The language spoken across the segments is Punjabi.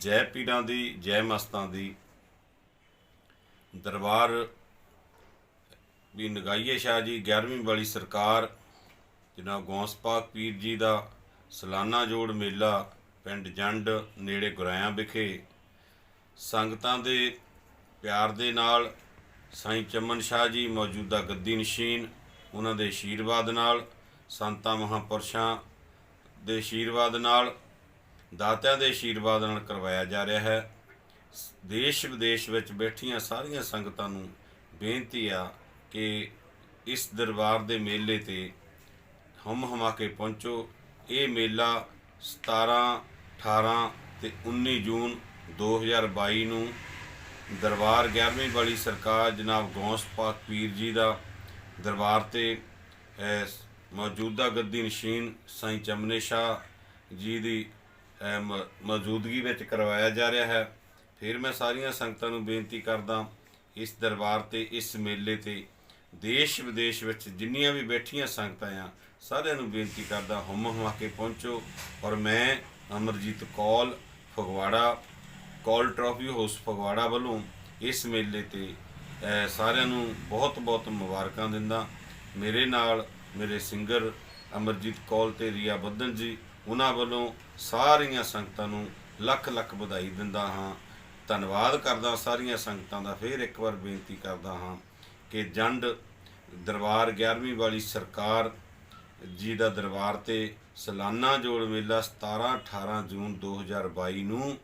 ਜੈ ਪੀਰਾਂ ਦੀ, ਜੈ ਮਸਤਾਂ ਦੀ। ਦਰਬਾਰ ਵੀ ਨਗਾਈਏ ਸ਼ਾਹ ਜੀ 11ਵੀਂ ਵਾਲੀ ਸਰਕਾਰ, ਜਨਾਬ ਗੌਂਸ ਪਾਕ ਪੀਰ ਜੀ ਦਾ ਸਲਾਨਾ ਜੋੜ ਮੇਲਾ, ਪਿੰਡ ਜੰਡ, ਨੇੜੇ ਗੁਰਾਇਆਂ ਵਿਖੇ। ਸੰਗਤਾਂ ਦੇ ਪਿਆਰ ਦੇ ਨਾਲ ਸਾਈਂ ਚਮਨ ਸ਼ਾਹ ਜੀ ਮੌਜੂਦਾ ਗੱਦੀ ਨਸ਼ੀਨ, ਉਹਨਾਂ ਦੇ ਆਸ਼ੀਰਵਾਦ ਨਾਲ, ਸੰਤਾਂ ਮਹਾਂਪੁਰਸ਼ਾਂ ਦੇ ਆਸ਼ੀਰਵਾਦ ਨਾਲ ਦਾਤਿਆਂ ਦੇ ਆਸ਼ੀਰਵਾਦ ਨਾਲ ਕਰਵਾਇਆ ਜਾ ਰਿਹਾ ਹੈ। ਦੇਸ਼ ਵਿਦੇਸ਼ ਵਿੱਚ ਬੈਠੀਆਂ ਸਾਰੀਆਂ ਸੰਗਤਾਂ ਨੂੰ ਬੇਨਤੀ ਆ ਕਿ ਇਸ ਦਰਬਾਰ ਦੇ ਮੇਲੇ ਤੇ ਹਮ ਹਮਾ ਕੇ ਪਹੁੰਚੋ। ਇਹ ਮੇਲਾ 17 18 ਤੇ 19 ਜੂਨ 2022 ਨੂੰ ਦਰਬਾਰ 11ਵੀਂ ਵਾਲੀ ਸਰਕਾਰ ਜਨਾਬ ਗੌਸ ਪਾਕ ਪੀਰ ਜੀ ਦਾ ਦਰਬਾਰ ਤੇ ਮੌਜੂਦਾ ਗੱਦੀ ਨਸ਼ੀਨ ਸਾਈਂ ਚਮਨੇ ਸ਼ਾਹ ਜੀ ਦੀ ਮੌਜੂਦਗੀ ਵਿੱਚ ਕਰਵਾਇਆ ਜਾ ਰਿਹਾ ਹੈ। ਫਿਰ ਮੈਂ ਸਾਰੀਆਂ ਸੰਗਤਾਂ ਨੂੰ ਬੇਨਤੀ ਕਰਦਾ, ਇਸ ਦਰਬਾਰ ਤੇ, ਇਸ ਮੇਲੇ ਤੇ, ਦੇਸ਼ ਵਿਦੇਸ਼ ਵਿੱਚ ਜਿੰਨੀਆਂ ਵੀ ਬੈਠੀਆਂ ਸੰਗਤਾਂ ਆ, ਸਾਰਿਆਂ ਨੂੰ ਬੇਨਤੀ ਕਰਦਾ, ਹਮ ਹਮਾ ਕੇ ਪਹੁੰਚੋ। ਔਰ ਮੈਂ ਅਮਰਜੀਤ ਕੌਲ ਫਗਵਾੜਾ, ਕੌਲ ਟਰਾਫੀ ਹਾਊਸ ਫਗਵਾੜਾ ਵੱਲੋਂ ਇਸ ਮੇਲੇ ਤੇ ਸਾਰਿਆਂ ਨੂੰ ਬਹੁਤ-ਬਹੁਤ ਮੁਬਾਰਕਾਂ ਦਿੰਦਾ। ਮੇਰੇ ਨਾਲ ਮੇਰੇ ਸਿੰਗਰ ਅਮਰਜੀਤ ਕੌਲ ਤੇ ਰੀਆ ਬੱਦਨ ਜੀ ਉਹਨਾਂ ਵੱਲੋਂ ਸਾਰੀਆਂ ਸੰਗਤਾਂ ਨੂੰ ਲੱਖ ਲੱਖ ਵਧਾਈ ਦਿੰਦਾ ਹਾਂ। ਧੰਨਵਾਦ ਕਰਦਾ ਸਾਰੀਆਂ ਸੰਗਤਾਂ ਦਾ, ਫਿਰ ਇੱਕ ਵਾਰ ਬੇਨਤੀ ਕਰਦਾ ਹਾਂ ਕਿ ਜੰਡ ਦਰਬਾਰ 11ਵੀਂ ਵਾਲੀ ਸਰਕਾਰ ਜੀ ਦਾ ਦਰਬਾਰ ਤੇ ਸਾਲਾਨਾ ਜੋੜ ਮੇਲਾ 17 18 ਜੂਨ 2022 ਨੂੰ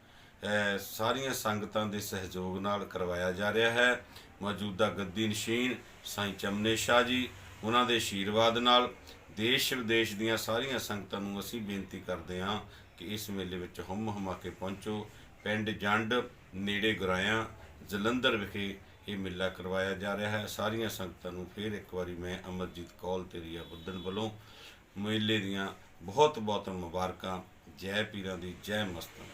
ਸਾਰੀਆਂ ਸੰਗਤਾਂ ਦੇ ਸਹਿਯੋਗ ਨਾਲ ਕਰਵਾਇਆ ਜਾ ਰਿਹਾ ਹੈ। ਮੌਜੂਦਾ ਗੱਦੀ ਨਸ਼ੀਨ ਸਾਈਂ ਚਮਨੇ ਸ਼ਾਹ ਜੀ, ਉਹਨਾਂ ਦੇ ਆਸ਼ੀਰਵਾਦ ਨਾਲ ਦੇਸ਼ ਵਿਦੇਸ਼ ਦੀਆਂ ਸਾਰੀਆਂ ਸੰਗਤਾਂ ਨੂੰ ਅਸੀਂ ਬੇਨਤੀ ਕਰਦੇ ਹਾਂ ਕਿ ਇਸ ਮੇਲੇ ਵਿੱਚ ਹਮ ਹਮਾ ਕੇ ਪਹੁੰਚੋ। ਪਿੰਡ ਜੰਡ, ਨੇੜੇ ਗੁਰਾਇਆ, ਜਲੰਧਰ ਵਿਖੇ ਇਹ ਮੇਲਾ ਕਰਵਾਇਆ ਜਾ ਰਿਹਾ ਹੈ। ਸਾਰੀਆਂ ਸੰਗਤਾਂ ਨੂੰ ਫਿਰ ਇੱਕ ਵਾਰੀ ਮੈਂ ਅਮਰਜੀਤ ਕੌਲ ਤੇ ਰੀਆ ਬੁੱਧਨ ਵੱਲੋਂ ਮੇਲੇ ਦੀਆਂ ਬਹੁਤ ਬਹੁਤ ਮੁਬਾਰਕਾਂ। ਜੈ ਪੀਰਾਂ ਦੀ ਜੈ ਮਸਤਾਂ।